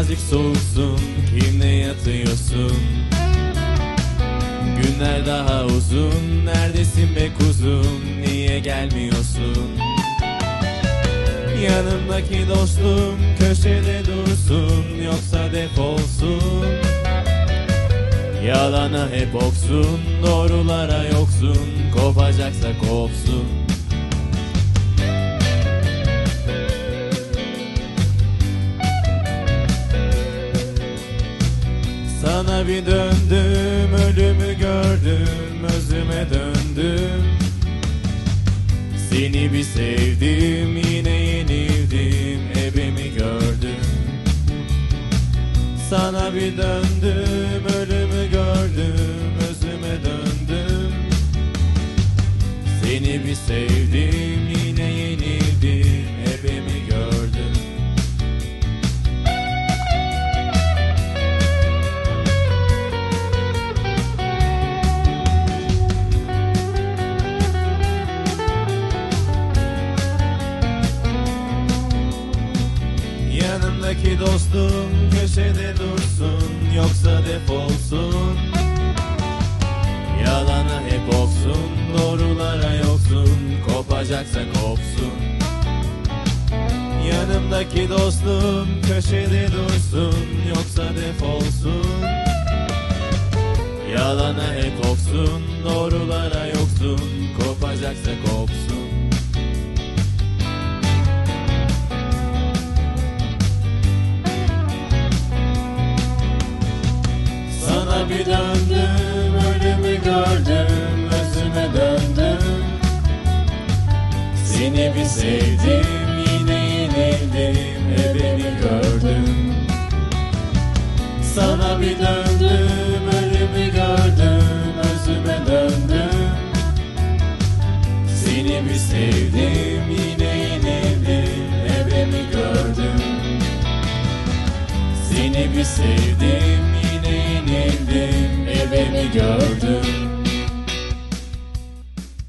birazcık soğuksun Kimle yatıyorsun. Günler daha uzun Neredesin be kuzum Niye gelmiyorsun? Yanımdaki dostum Köşede dursun Yoksa defolsun. Yalana hep oksun Doğrulara yoksun Kopacaksa kopsun Sana bir döndüm, ölümü gördüm, özüme döndüm. Seni bir sevdim, yine yenildim, ebemi gördüm. Sana bir döndüm, ölümü gördüm, özüme döndüm. Seni bir sevdim, Yanımdaki dostum köşede dursun Yoksa defolsun. Yalana hep oksun Doğrulara yoksun Kopacaksa kopsun. Yanımdaki dostum köşede dursun Yoksa defolsun. Yalana hep oksun Doğrulara yoksun Kopacaksa kopsun bir döndüm, ölümü gördüm, özüme döndüm. Seni bir sevdim, yine yenildim, ebemi gördüm Sana bir döndüm, ölümü gördüm, özüme döndüm. Seni bir sevdim, yine yenildim, ebemi gördüm seni bir sevdim